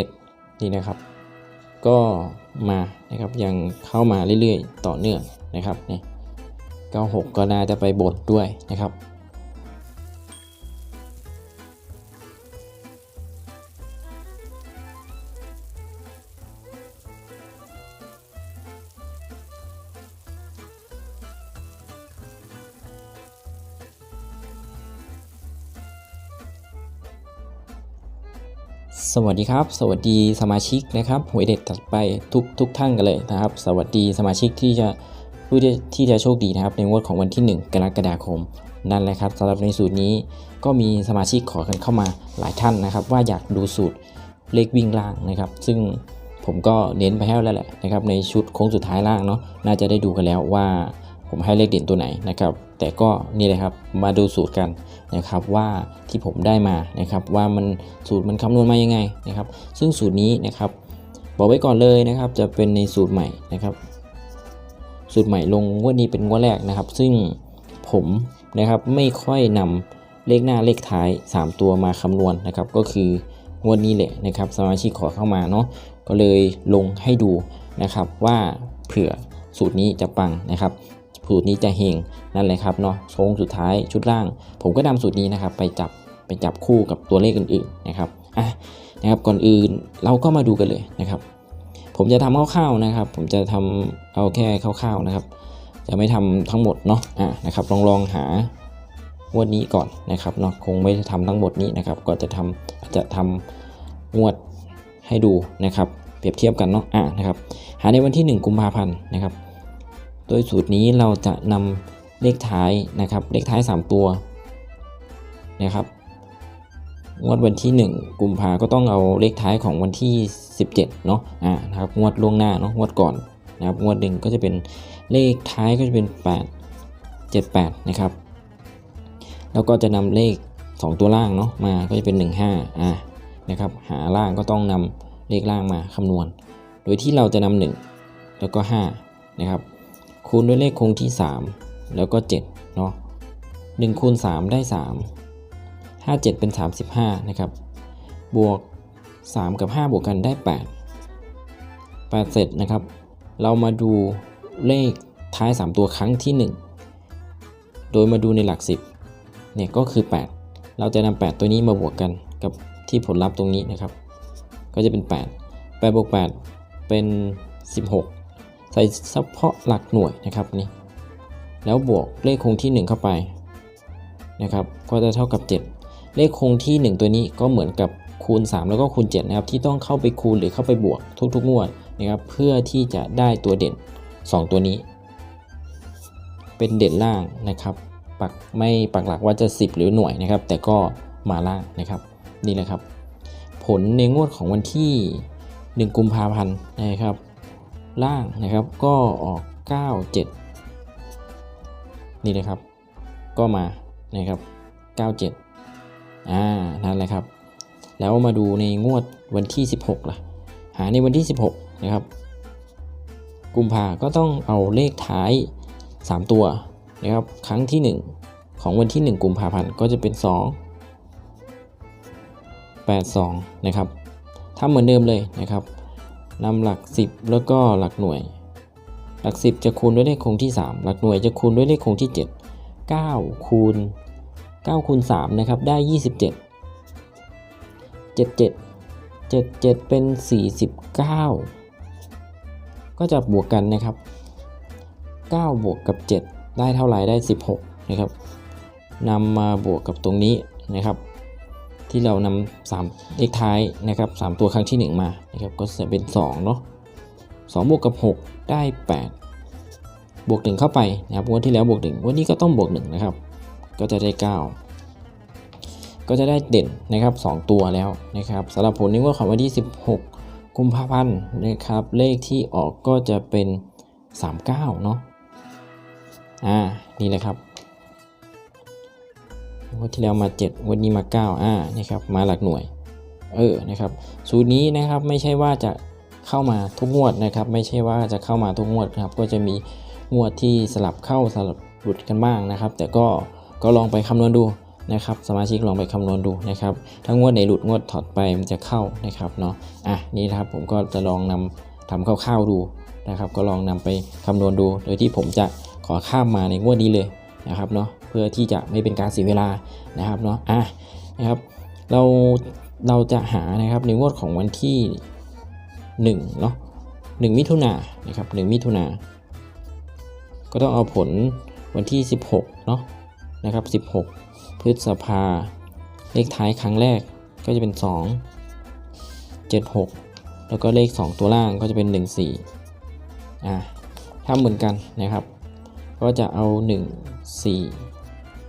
7 นี่นะครับ ก็มานะครับยังเข้ามาเรื่อยๆ ต่อเนื่องนะครับนี่96 ก็น่าจะไปบทด้วยนะครับ สวัสดีครับ สวัสดีสมาชิกนะครับหวยเด็ดตัดไปทุกทุกท่านกันเลยนะครับ สวัสดีสมาชิกที่จะผู้ที่ที่จะโชคดีนะครับในงวดของวันที่ 1 กรกฎาคม นั่นแหละครับสำหรับในสูตรนี้ก็มีสมาชิกขอกันเข้ามาหลายท่านนะครับ ว่าอยากดูสูตรเลขวิ่งล่างนะครับ ซึ่งผมก็เน้นไปให้แล้วแหละนะครับในชุดโค้งสุดท้ายล่างเนาะน่าจะได้ดูกันแล้วว่า ผมให้เลขเด่นตัวไหนนะครับ แต่ก็นี่เลยครับมาดูสูตรกันนะครับว่าที่ผมได้มานะครับว่ามันสูตรมันคำนวณมายังไงนะครับ ซึ่งสูตรนี้นะครับบอกไว้ก่อนเลยนะครับ จะเป็นในสูตรใหม่นะครับ สูตรใหม่ลงงวดนี้เป็นงวดแรกนะครับ ซึ่งผมนะครับไม่ค่อยนำเลขหน้าเลขท้าย 3 ตัวมาคำนวณนะครับ ก็คืองวดนี้แหละนะครับสมาชิกขอเข้ามาเนาะก็เลยลงให้ดูนะครับว่าเผื่อสูตรนี้จะปังนะครับ สูตรนี้จะเฮงนั่นแหละครับเนาะโค้งสุดท้ายชุดล่าง ผมก็นำสูตรนี้นะครับ ไปจับไปจับคู่กับตัวเลขอื่นๆนะครับอะนะครับก่อนอื่นเราก็มาดูกันเลยนะครับ ผมจะทำคร่าวๆนะครับ ผมจะทำเอาแค่คร่าวๆนะครับ จะไม่ทำทั้งหมดเนาะอะนะครับ ลองลองหางวดนี้ก่อนนะครับเนาะคงไม่ได้ทำทั้งหมดนี้นะครับ ก็จะทำอาจจะทำงวดให้ดูนะครับ เปรียบเทียบกันเนาะอะนะครับ หาในวันที่ 1 กุมภาพันธ์นะครับ โดยสูตรนี้เราจะนำเลขท้ายนะครับ เลขท้าย 3 ตัวนะครับงวดวันที่ 1กุมภาก็ต้องเอาเลขท้ายของวันที่ 17เนาะอ่านะครับงวดล่วงหน้าเนาะงวดก่อนนะครับงวดหนึ่งก็จะเป็นเลขท้ายก็จะเป็น 8 78นะครับแล้วก็จะนำเลข 2 ตัวล่างเนาะมาก็จะเป็น 15อ่านะครับหาล่างก็ต้องนำเลขล่างมาคำนวณ โดยที่เราจะนำ1แล้วก็5นะครับ คูณด้วยเลขคงที่ 3 แล้วก็7เนาะ1คูณ3 ได้ 3 5 7 เป็น 35 นะครับ บวก 3 กับ 5 บวกกันได้ 8 8 เสร็จนะครับ เรามาดูเลขท้าย 3 ตัวครั้งที่ 1 โดยมาดูในหลัก 10 เนี่ยก็คือ 8 เราจะนำ8 ตัวนี้มาบวกกันกับที่ผลลัพธ์ตรงนี้นะครับ ก็จะเป็น 8 8บวก8เป็น 16 ใส่เฉพาะหลักหน่วยนะครับนี่แล้วบวกเลขคงที่ 1 เข้าไปนะครับก็จะเท่ากับ 7 เลขคงที่ 1 ตัวนี้ก็เหมือนกับคูณ 3 แล้วก็คูณ7นะครับที่ต้องเข้าไปคูณหรือเข้าไปบวกทุกๆงวดนะครับเพื่อที่จะได้ตัวเด่น 2 ตัวนี้ เป็นเด่นล่างนะครับปักไม่ปักหลักว่าจะ 10 หรือหน่วยนะครับ แต่ก็มาล่างนะครับนี่แหละครับ ผลในงวดของวันที่ 1 กุมภาพันธ์นะครับ ล่างนะครับ ก็ออก 97 นี่เลยครับ ก็มานะครับ 97 อ่า นั่นแหละครับ แล้วมาดูในงวดวันที่ 16 ล่ะ หาในวันที่ 16 นะครับ กุมภาก็ต้องเอาเลขท้าย 3 ตัวนะครับ ครั้งที่ 1 ของวันที่ 1 กุมภาพันธ์ก็จะเป็น 2 82 นะครับทำเหมือนเดิมเลยนะครับ นำหลัก 10 แล้วก็หลักหน่วย หลัก 10 จะคูณด้วยเลขคงที่ 3 หลักหน่วยจะคูณด้วยเลขคงที่ 7 9 คูณ 9 คูณ 3 นะครับ ได้ 27 77 77 เป็น 49 ก็จะบวกกันนะครับ 9 บวกกับ 7 ได้เท่าไหร่ได้ 16 นะครับนำมาบวกกับตรงนี้นะครับ ที่เรานำสามเลขท้ายนะครับสามตัวครั้งที่ 1 มานะครับก็จะเป็น2เนาะ2บวกกับ 6 ได้ 8 บวก 1 เข้าไปนะครับงวันที่แล้วบวก1วันนี้ก็ต้องบวก1นะครับก็จะได้ 9 ก็จะได้เด่นนะครับ 2 ตัวแล้วนะครับสำหรับผลในงวดของวันที่ 16 กุมภาพันธ์นะครับเลขที่ออกก็จะเป็น 39เนาะอ่านี่แหละครับ วดที่แล้วมา 7 วันนี้มา9อ่านี่ครับมาหลักหน่วยเออนะครับสูตรนี้นะครับไม่ใช่ว่าจะเข้ามาทุกงวดนะครับ ไม่ใช่ว่าจะเข้ามาทุกงวดครับก็จะมีงวดที่สลับเข้าสลับหลุดกันบ้างนะครับ แต่ก็ก็ลองไปคำนวณดูนะครับสมาชิกลองไปคำนวณดูนะครับถ้างวดไหนหลุดงวดถอดไปมันจะเข้านะครับเนาะอะนี่นะครับผมก็จะลองนำทำคร่าวๆดูนะครับ ก็ลองนำไปคำนวณดู โดยที่ผมจะขอข้ามมาในงวดนี้เลยนะครับเนาะ เพื่อที่จะไม่เป็นการเสียเวลานะครับเนาะอะนะครับเราเราจะหานะครับในงวดของวันที่1เนาะ1มิถุนานะครับ1มิถุนาก็ต้องเอาผลวันที่ 16เนาะนะครับ 16 พฤษภาเลขท้ายครั้งแรกก็จะเป็น 2 7 6 แล้วก็เลข 2 ตัวล่างก็จะเป็น 1 4อ่าถ้าเหมือนกันนะครับ ก็จะเอา 1 4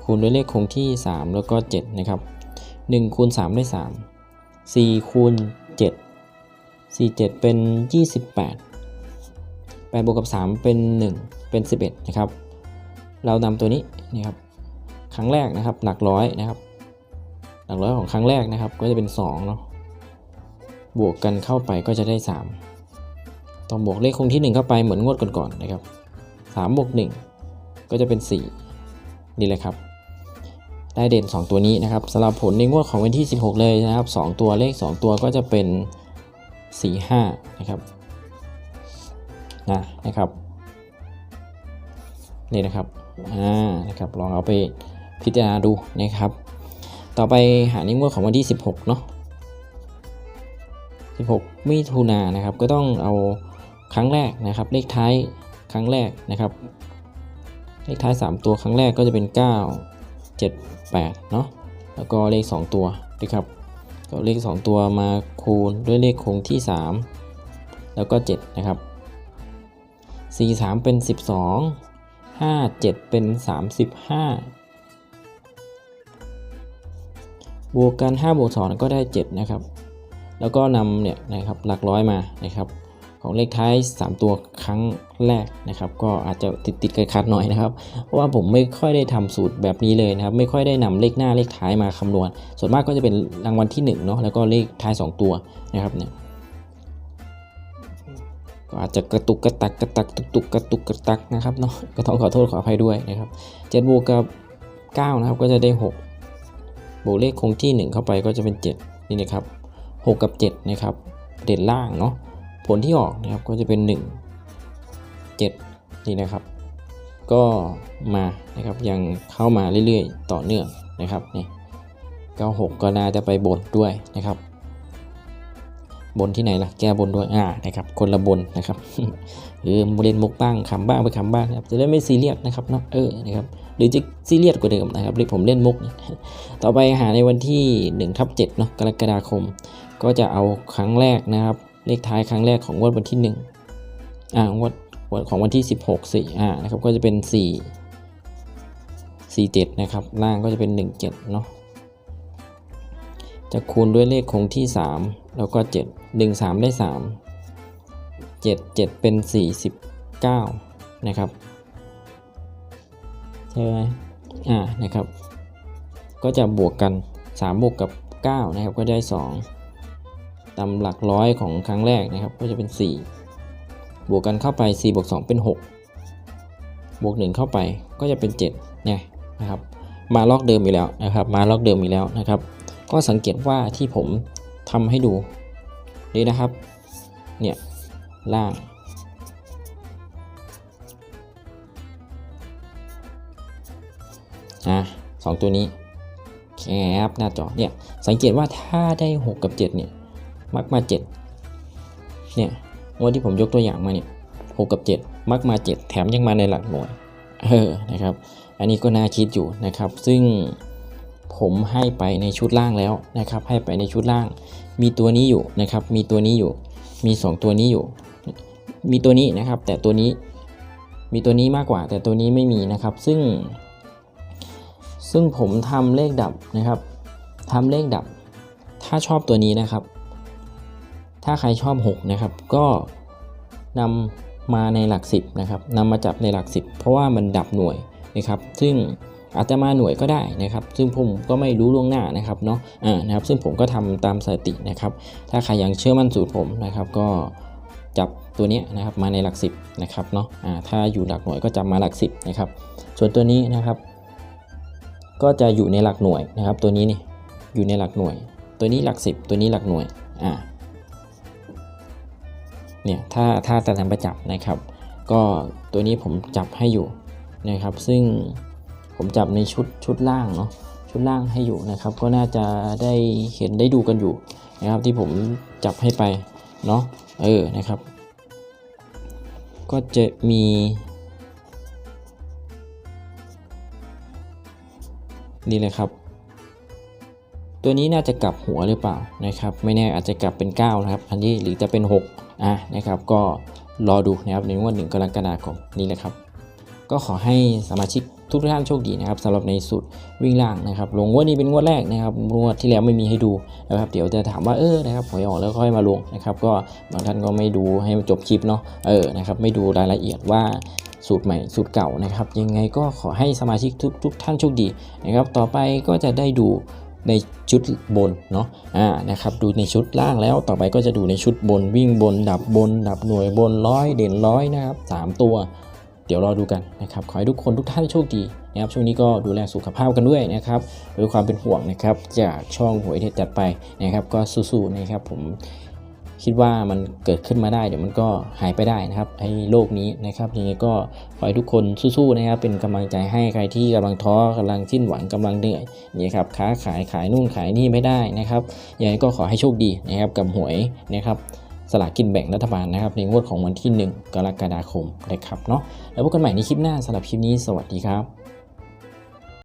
คูณด้วยเลขคงที่ 3 แล้วก็ 7 นะครับ 1 คูณ 3 ได้ 3 4 คูณ 7 4 7 เป็น 28 8บวกกับ 3 เป็น 1 เป็น 11 นะครับ เรานำตัวนี้นะครับ ครั้งแรกนะครับ หลักร้อยนะครับ หลักร้อยของครั้งแรกนะครับ ก็จะเป็น2เนาะ บวกกันเข้าไปก็จะได้ 3 ต้องบวกเลขคงที่ 1 เข้าไปเหมือนงวดก่อนๆนะครับ3บวก1ก็จะเป็น 4 นี่แหละครับ ได้เด่น 2 ตัวนี้นะครับสำหรับผลในงวดของวันที่ 16 เลยนะครับ 2 ตัวเลข 2 ตัวก็จะเป็น 4 5 นะครับนะนะครับนี่นะครับอ่านะครับลองเอาไปพิจารณาดูนะครับ ต่อไปหาในงวดของวันที่ 16 เนาะ16มิถุนายนนะครับ ก็ต้องเอาครั้งแรกนะครับ เลขท้ายครั้งแรกนะครับ เลขท้าย 3 ตัวครั้งแรกก็จะเป็น 9 7 8 เนาะแล้วก็เลข 2 ตัวนะครับก็เลข 2 ตัวมาคูณด้วยเลขคงที่ 3 แล้วก็ 7 นะครับ 4 3 เป็น 12 5 7 เป็น 35บวกกัน5บวก2ก็ได้ 7 นะครับ แล้วก็นำเนี่ยนะครับหลักร้อยมานะครับ ของเลขท้าย 3 ตัวครั้งแรกนะครับ ก็อาจจะติดติดๆขัดหน่อยนะครับ เพราะว่าผมไม่ค่อยได้ทำสูตรแบบนี้เลยนะครับ ไม่ค่อยได้นำเลขหน้าเลขท้ายมาคำนวณ ส่วนมากก็จะเป็นรางวัลที่1เนาะแล้วก็เลขท้าย 2 ตัวนะครับเนี่ยก็อาจจะกระตุกกระตักกระตักตุกตุกกระตุกกระตักนะครับเนาะก็ต้องขอโทษขออภัยด้วยนะครับ7บวกกับ9นะครับก็จะได้ 6 บวกเลขคงที่ 1 เข้าไปก็จะเป็น 7 นี่นะครับ6กับ 7 นะครับ เด่นล่างเนาะ ผลที่ออกนะครับก็จะเป็น 1 7 นี่นะครับ ก็มานะครับยังเข้ามาเรื่อยๆ ต่อเนื่องนะครับนี่96 ก็น่าจะไปบนด้วยนะครับ บนที่ไหนล่ะแก้บนด้วยอ่านะครับคนละบนนะครับหรือเล่นมุกบ้างคำบ้างไปคำบ้างนะครับจะได้ไม่ซีเรียสนะครับเนาะเออนะครับหรือจะซีเรียสกว่าเดิมนะครับเรียกผมเล่นมุก ต่อไปหาในวันที่1ทับ7เนาะกรกฎาคม ก็จะเอาครั้งแรกนะครับ เลขท้ายครั้งแรกของงวดวันที่1อ่างวดวันของวันที่ 16สี่อ่านะครับก็จะเป็น 4 4 7 นะครับ ล่างก็จะเป็น 1 7 เนาะจะคูณด้วยเลขคงที่ 3 แล้วก็ 7 1 3 ได้ 3 7 7 เป็น 49 นะครับ ใช่ไหมอ่านะครับ ก็จะบวกกัน 3 บวกกับ 9 นะครับ ก็ได้ 2 ตามหลักร้อยของครั้งแรกนะครับ ก็จะเป็น 4 บวกกันเข้าไป 4 บวก 2 เป็น 6 บวก 1 เข้าไปก็จะเป็น7เนี่ยนะครับ มาล็อกเดิมอีกแล้วนะครับ มาล็อกเดิมอีกแล้วนะครับ ก็สังเกตว่าที่ผมทำให้ดูนี่นะครับ เนี่ยล่างอะสองตัวนี้แคปหน้าจอเนี่ยสังเกตว่าถ้าได้ 6 กับ 7 เนี่ย มักมา 7 เนี่ยวันที่ผมยกตัวอย่างมาเนี่ย6กับ 7 มักมา 7 แถมยังมาในหลักหน่วย เออ นะครับ อันนี้ก็น่าคิดอยู่นะครับ ซึ่งผมให้ไปในชุดล่างแล้วนะครับ ให้ไปในชุดล่าง มีตัวนี้อยู่นะครับ มีตัวนี้อยู่ มี 2 ตัวนี้อยู่ มีตัวนี้นะครับ แต่ตัวนี้ มีตัวนี้มากกว่า แต่ตัวนี้ไม่มีนะครับ ซึ่ง ซึ่งผมทำเลขดับนะครับทำเลขดับ ถ้าชอบตัวนี้นะครับ ถ้าใครชอบ 6 นะครับ ก็นำมาในหลัก 10 นะครับนำมาจับในหลัก 10 เพราะว่ามันดับหน่วยนะครับ ซึ่งอาจจะมาหน่วยก็ได้นะครับ ซึ่งผมก็ไม่รู้ล่วงหน้านะครับเนาะอ่านะครับ ซึ่งผมก็ทำตามสถิตินะครับ ถ้าใครยังเชื่อมั่นสูตรผมนะครับ ก็จับตัวนี้นะครับมาในหลัก 10นะครับเนาะอ่าถ้าอยู่หลักหน่วยก็จับมาหลัก 10นะครับ ส่วนตัวนี้นะครับ ก็จะอยู่ในหลักหน่วยนะครับ ตัวนี้นี่อยู่ในหลักหน่วย ตัวนี้หลัก 10 ตัวนี้หลักหน่วยอ่า เนี่ยถ้าถ้าจะทำประจับนะครับ ก็ตัวนี้ผมจับให้อยู่นะครับ ซึ่งผมจับในชุดชุดล่างเนาะชุดล่างให้อยู่นะครับ ก็น่าจะได้เห็นได้ดูกันอยู่นะครับ ที่ผมจับให้ไปเนาะเออนะครับ ก็จะมีนี่เลยครับ ตัวนี้น่าจะกลับหัวหรือเปล่านะครับ ไม่แน่อาจจะกลับเป็น 9 นะครับ อันนี้หรือจะเป็น 6 อะนะครับก็รอดูนะครับในงวดหนึ่งกรกฎาคมนี่แหละครับ ก็ขอให้สมาชิกทุกท่านโชคดีนะครับสำหรับในสุดวิ่งล่างนะครับลงงวดนี้เป็นงวดแรกนะครับงวดที่แล้วไม่มีให้ดูนะครับเดี๋ยวจะถามว่าเออนะครับหวยออกแล้วค่อยมาลงนะครับก็บางท่านก็ไม่ดูให้จบคลิปเนาะเออนะครับไม่ดูรายละเอียดว่าสูตรใหม่สูตรเก่านะครับ ยังไงก็ขอให้สมาชิกทุกทุกท่านโชคดีนะครับต่อไปก็จะได้ดู ในชุดบนเนาะอ่านะครับดูในชุดล่างแล้วต่อไปก็จะดูในชุดบนวิ่งบน ดับบน ดับหน่วยบนร้อยเด่นร้อยนะครับสามตัว เดี๋ยวรอดูกันนะครับขอให้ทุกคนทุกท่านโชคดีนะครับช่วงนี้ก็ดูแลสุขภาพกันด้วยนะครับด้วยความเป็นห่วงนะครับจากช่องหวยเด็ดจัดไปนะครับก็สู้ๆนะครับผม คิดว่ามันเกิดขึ้นมาได้ เดี๋ยวมันก็หายไปได้นะครับไอ้โลกนี้นะครับยังไงก็ขอให้ทุกคนสู้ๆนะครับเป็นกำลังใจให้ใครที่กำลังท้อกำลังสิ้นหวังกำลังเหนื่อยนี่ครับค้าขายขายนู่นขายนี่ไม่ได้นะครับยังไงก็ขอให้โชคดีนะครับกับหวยนะครับสลากกินแบ่งรัฐบาลนะครับในงวดของวันที่ 1 กรกฎาคมนะครับเนาะแล้วพบกันใหม่ในคลิปหน้าสำหรับคลิปนี้สวัสดีครับ